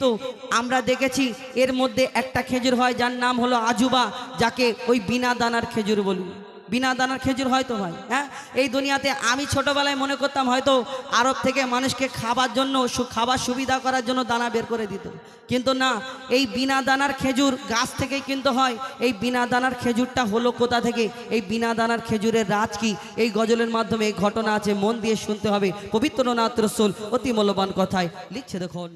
তো আমরা দেখেছি এর মধ্যে একটা খেজুর হয়, যার নাম হলো আজুবা, যাকে ওই বিনা দানার খেজুর বলি। বিনা দানার খেজুর হয়তো হয় হ্যাঁ? এই দুনিয়াতে আমি ছোটবেলায় মনে করতাম হয়তো আরব থেকে মানুষকে খাবার জন্য খাবার সুবিধা করার জন্য দানা বের করে দিত। কিন্তু না, এই বিনা দানার খেজুর গাছ থেকেই কিন্তু হয়। এই বিনা দানার খেজুরটা হলো কোথা থেকে? এই বিনা দানার খেজুরের রাজ কি? এই গজলের মাধ্যমে এই ঘটনা আছে, মন দিয়ে শুনতে হবে। পবিত্রনাথ রসুল অতি মূল্যবান কথায় লিখছে দেখুন।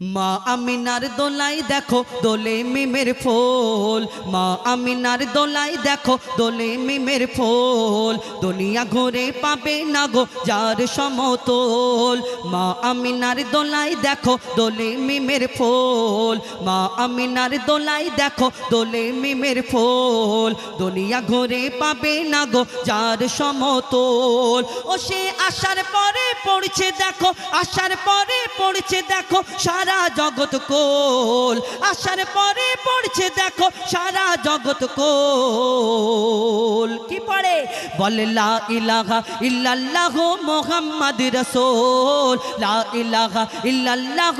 মা আমিনার দোলাই দেখো দোলে মিমের ফোল। মা আমিনার দোলাই দেখো দোলে মিমের ফোল। দুনিয়া ঘুরে পাবে না গো যার সমতল। মা আমিনার দোলাই দেখো দোলে মিমের ফোল। মা আমিনার দোলাই দেখো দোলে মিমের ফোল। দুনিয়া ঘুরে পাবে না গো যার সমতল। ও সে আসার পরে পড়ছে দেখো আসার পরে পড়ছে দেখো সারা জগৎ কোল। আসার পরে পড়ছে দেখো সারা জগৎ কোল। বলে, লা ইলাহা ইল্লাল্লাহ মোহাম্মদ রসুল। লা ইলাহা ইল্লাল্লাহ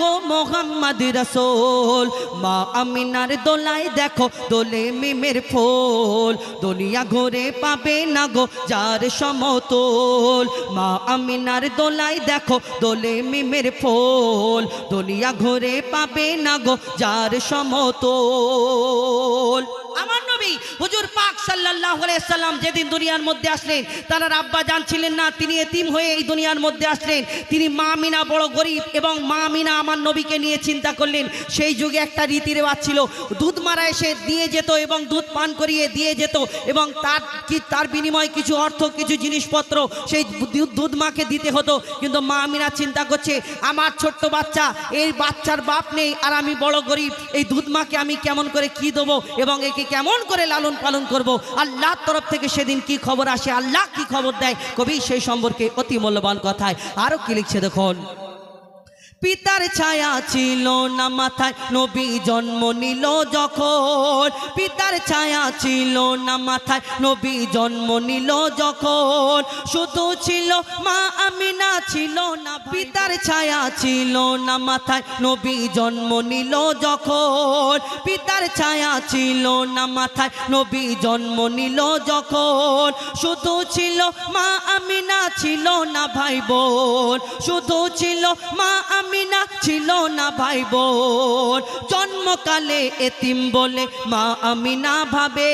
রসুল। মা আমিনার দোলায় দেখো, দোলে মিমের ফুল। দুনিয়া ঘুরে পাবে না গো যার সমতল। মা আমিনার দোলায় দেখো, দোলে মিমের ফুল। দুনিয়া ঘুরে পাবে না গো যার সমতল। আমার নবী, হুজুর পাক আলাইহি সাল্লাম যেদিন দুনিয়ার মধ্যে আসলেন, তার আব্বা জানছিলেন না, তিনি এতিম হয়ে এই দুনিয়ার মধ্যে আসলেন। তিনি মা মিনা বড় গরিব এবং মা মিনা আমার নবীকে নিয়ে চিন্তা করলেন। সেই যুগে একটা রীতি রেওয়াজ ছিল, দুধ মারা এসে দিয়ে যেত এবং দুধ পান করিয়ে দিয়ে যেত এবং তার কি, তার বিনিময়ে কিছু অর্থ, কিছু জিনিসপত্র সেই দুধ মাকে দিতে হতো। কিন্তু মা মিনা চিন্তা করছে, আমার ছোট্ট বাচ্চা, এই বাচ্চার বাপ নেই আর আমি বড় গরিব, এই দুধ মাকে আমি কেমন করে কি দেবো এবং একে কেমন করে লালন পালন করব। আল্লাহর তরফ থেকে সেদিন কি খবর আসে, আল্লাহ কি খবর দেয়? কবি সেই সম্পর্কে অতি মূল্যবান কথায় আরও কি লিখছে দেখুন। পিতার ছায়া ছিল না মাথায়, নবী জন্ম নিল যখন। পিতার ছায়া ছিল না মাথায়, নবী জন্ম নিল যখন। শুধু ছিল মা আমিনা ছিল না পিতার ছায়া ছিল না মাথায়, নবী জন্ম নিল যখন। পিতার ছায়া ছিল না মাথায়, নবী জন্ম নিল যখন। শুধু ছিল মা আমিনা ছিল না ভাই বোন। শুধু ছিল মা আমিনা ছিল না ভাই বোন জন্মকালে এতিম বলে মা আমিনা ভাবে।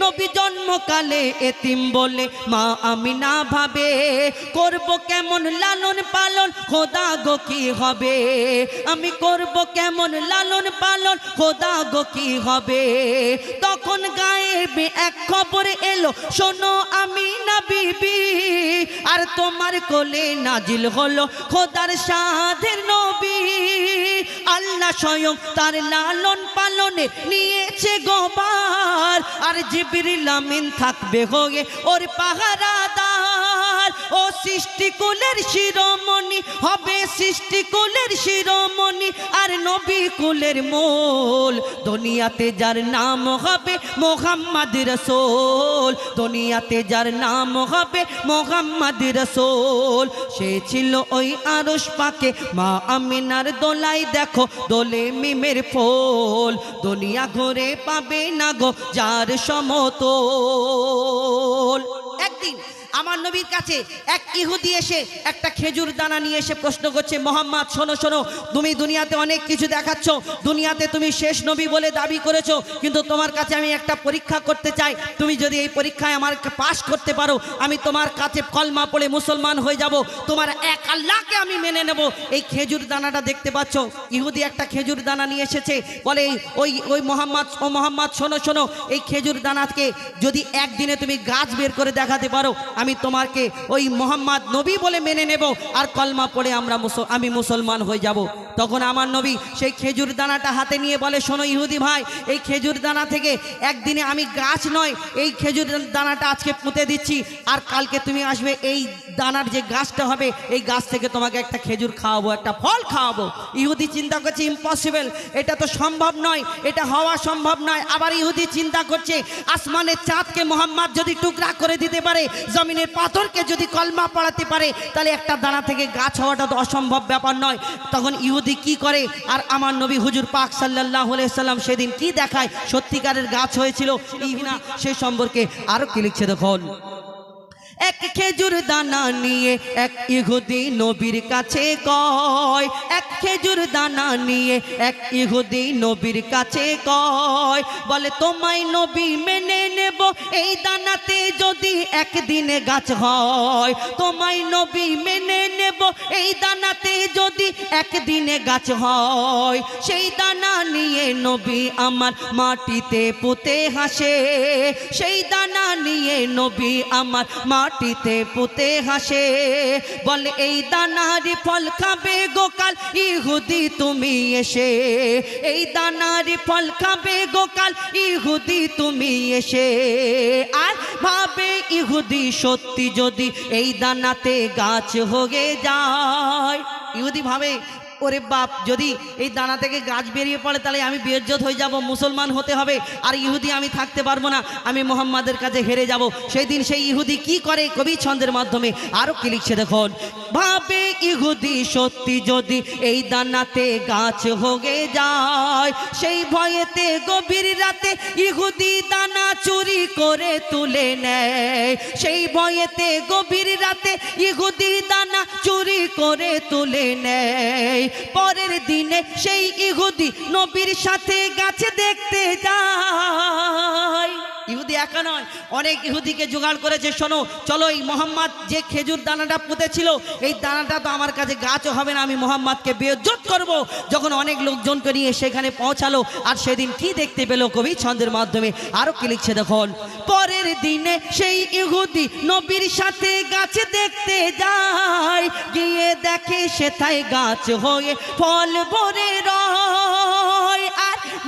নবী জন্মকালে এতিম বলে মা আমিনা ভাবে। করব কেমন লালন পালন, খোদা গো কি হবে? আমি করব কেমন লালন পালন, খোদা গো কি হবে? তখন গায়েবে এক খবর এলো, শোনো আমি না বিবি আর তোমার কোলে নাজিল হলো খোদার সাধের নবী। আল্লাহ স্বয়ং তার লালন পালনে নিয়েছে গোবার। আর জিবির লামিন থাকবে হয়ে ওর পাহারাদার ও সৃষ্টিকুলের শিরোমণি, হবে সৃষ্টিকুলের শিরোমণি, আর নবী কুলের মূল। দুনিয়াতে যার নাম হবে মোহাম্মদ রসোল, দুনিয়াতে যার নাম হবে মোহাম্মদ রসোল। সে ছিল ওই আরস পাকে, মা আমিনার দোলাই দেখো, দোলে মিমের ফোল। দুনিয়া ঘুরে পাবে না গো যার সমতল। একদিন আমার নবীর কাছে এক ইহুদি এসে একটা খেজুর দানা নিয়ে এসে প্রশ্ন করছে, মোহাম্মদ, শোনো শোনো, তুমি দুনিয়াতে অনেক কিছু দেখাচ্ছ। দুনিয়াতে তুমি শেষ নবী বলে দাবি করেছ, কিন্তু তোমার কাছে আমি একটা পরীক্ষা করতে চাই। তুমি যদি এই পরীক্ষায় আমার পাশ করতে পারো, আমি তোমার কাছে কলমা পড়ে মুসলমান হয়ে যাব। তোমার এক আল্লাহকে আমি মেনে নেব। এই খেজুর দানাটা দেখতে পাচ্ছ? ইহুদি একটা খেজুর দানা নিয়ে এসেছে। বলে, ওই ওই মোহাম্মদ, ও মোহাম্মদ, শোনো শোনো, এই খেজুর দানাকে যদি একদিনে তুমি গাছ বের করে দেখাতে পারো, আমি তোমাকে ওই মোহাম্মদ নবী বলে মেনে নেব, আর কলমা পড়ে আমরা আমি মুসলমান হয়ে যাব। তখন আমার নবী সেই খেজুর দানাটা হাতে নিয়ে বলে, শোনো ইহুদি ভাই, এই খেজুর দানা থেকে একদিনে আমি গাছ নয়, এই খেজুর দানাটা আজকে পুঁতে দিচ্ছি, আর কালকে তুমি আসবে এই দানার যে গাছটা হবে, এই গাছ থেকে তোমাকে একটা খেজুর খাওয়াবো, একটা ফল খাওয়াবো। ইহুদি চিন্তা করছে ইম্পসিবল এটা তো সম্ভব নয়, এটা হওয়া সম্ভব নয়। আবার ইহুদি চিন্তা করছে, আসমানের চাঁদকে মোহাম্মদ যদি টুকরা করে দিতে পারে, জমিনের পাথরকে যদি কলমা পড়াতে পারে, তাহলে একটা দানা থেকে গাছ হওয়াটা তো অসম্ভব ব্যাপার নয়। তখন ইহুদি কি করে, আর আমার নবী হুজুর পাক সাল্লাহ সাল্লাম সেদিন কি দেখায়? সত্যিকারের গাছ হয়েছিল ইহিনা সে সম্পর্কে আরও কি লিখছে দেখুন। এক খেজুর দানা নিয়ে এক ইহুদি নবীর কাছে কয়। এক খেজুর দানা নিয়ে এক ইহুদি নবীর কাছে কয়। বলে, তোমায় নবী মেনে নেব, এই দানাতে যদি একদিনে গাছ হয়। তোমায় নবী মেনে নেব, এই দানাতে যদি একদিনে গাছ হয়, সেই দানা নিয়ে নবী আমার মাটিতে পুঁতে হাসে। সেই দানা নিয়ে নবী আমার মাটিতে পুঁতে হাসে। বলে, এই দানারি ফল খাবে গোকাল ইহুদি তুমি এসে। এই দানারি ফল খাবে গোকাল ইহুদি তুমি এসে। আর ভাবে ইহুদি সত্যি যদি এই দানাতে গাছ হয়ে যায়। ইহুদি ভাবে, ওরে বাপ, যদি এই দানা থেকে গাছ বেরিয়ে পড়ে, তাহলে আমি বেজ্জত হয়ে যাব, মুসলমান হতে হবে, আর ইহুদি আমি থাকতে পারব না, আমি মোহাম্মদের কাছে হেরে যাব। সেই দিন সেই ইহুদি কি করে? কবি ছন্দের মাধ্যমে আরও কি লিখছে দেখুন। ভাবে ইহুদি সত্যি যদি এই দানাতে গাছ হয়ে যায়, সেই ভয়েতে গভীর রাতে ইহুদি দানা চুরি করে তুলে নেয়। সেই ভয়েতে গভীর রাতে ইহুদি দানা চুরি করে তুলে নেয়। পরের দিনে সেই ইহুদি নবীর সাথে গাছে দেখতে যায়। ইহুদি একা নয়, অনেক ইহুদিকে জোগাড় করেছে, শোনো, চলো এই মোহাম্মদ যে খেজুর দানাটা পুঁতেছিল, এই দানাটা তো আমার কাছে গাছও হবে না, আমি মোহাম্মদকে বেজত করব। যখন অনেক লোকজনকে নিয়ে সেখানে পৌঁছালো, আর সেদিন কি দেখতে পেল কবি ছন্দের মাধ্যমে? আরও কি লিখছে দেখুন, পরের দিনে সেই ইহুদি নবীর সাথে গাছে দেখতে যায়, গিয়ে দেখে সেথায় গাছ হয়ে ফল ভরে আর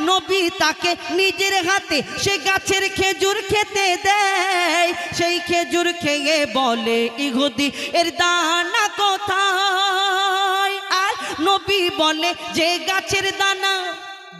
নবী তাকে নিজের হাতে সে গাছের খেজুর খেতে দেয়। সেই খেজুর খেয়ে বলে ইহুদি এর দানা কোথায়? আর নবী বলে, যে গাছের দানা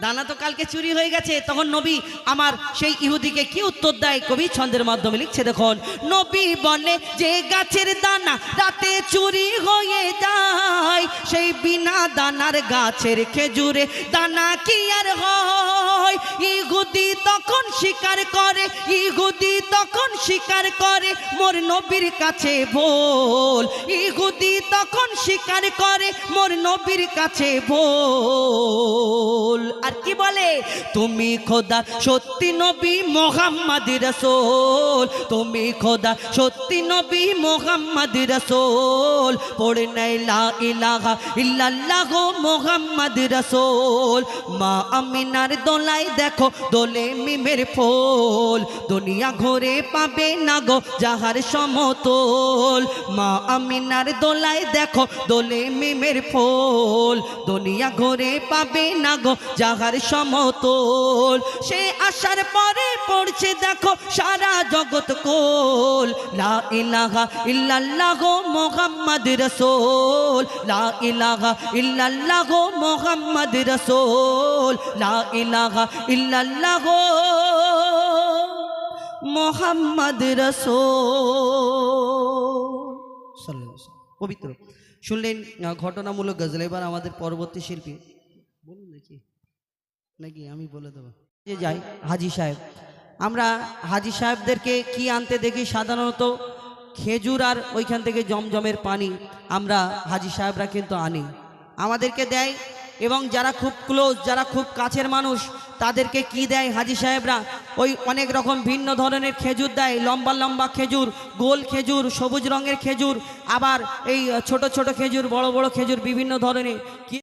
দানা তো কালকে চুরি হয়ে গেছে, তখন নবী আমার সেই ইহুদিকে কি উত্তর দেয়? কবি ছন্দের মাধ্যমে লিখছে, দেখুন, নবী বলে যে গাছের দানা রাতে চুরি হয়ে যায়, সেই বিনা দানার গাছের খেজুরে দানা কি আর হয়? ইহুদি তখন স্বীকার করে, ইহুদি তখন স্বীকার করে, মোর নবীর কাছে ভোল। ইহুদি তখন স্বীকার করে, মোর নবীর কাছে ভোল। আর কি বলে? তুমি খোদা, সত্যি নবী মোহাম্মদ রসোল। তুমি খোদা, সত্যি নবী মোহাম্মদ রসোল। পড়ে নাই লা ইলাহা ইল্লাল্লাহ মোহাম্মদ রসোল। মা আমিনার দোলাই দেখো, দোলে মিমের ফোল। দুনিয়া ঘরে পাবে না গো যাহার সমতল। মা আমিনার দোলাই দেখো, দোলে মিমের ফোল। দুনিয়া ঘরে পাবে না গো যাহার সমতল। সে আসার পরে পড়ছে দেখো সারা জগৎ কোল। লা ইলাহা ইল্লাল্লাহ মোহাম্মদ রসোল। লা ইলাহা ইল্লাল্লাহ মোহাম্মদ রসোল। লা ইলাহা ইল্লাল্লাহ মোহাম্মদ রসোল। পবিত্র। শুনলেন ঘটনামূলক গজল। এবার আমাদের পরবর্তী শিল্পী। বলুন নাকি নাকি আমি বলে দেবো? যে যাই হাজি সাহেব। আমরা হাজি সাহেবদেরকে কি আনতে দেখি? সাধারণত খেজুর আর ওইখান থেকে জমজমের পানি আমরা হাজি সাহেবরা কিন্তু আনি। আমাদেরকে দেয় এবং যারা খুব ক্লোজ যারা খুব কাছের মানুষ তাদেরকে কি দেয় হাজি সাহেবরা? ওই অনেক রকম ভিন্ন ধরনের খেজুর দেয়। লম্বা লম্বা খেজুর গোল খেজুর সবুজ রঙের খেজুর আবার এই ছোট ছোট খেজুর বড় বড় খেজুর বিভিন্ন ধরনের। কি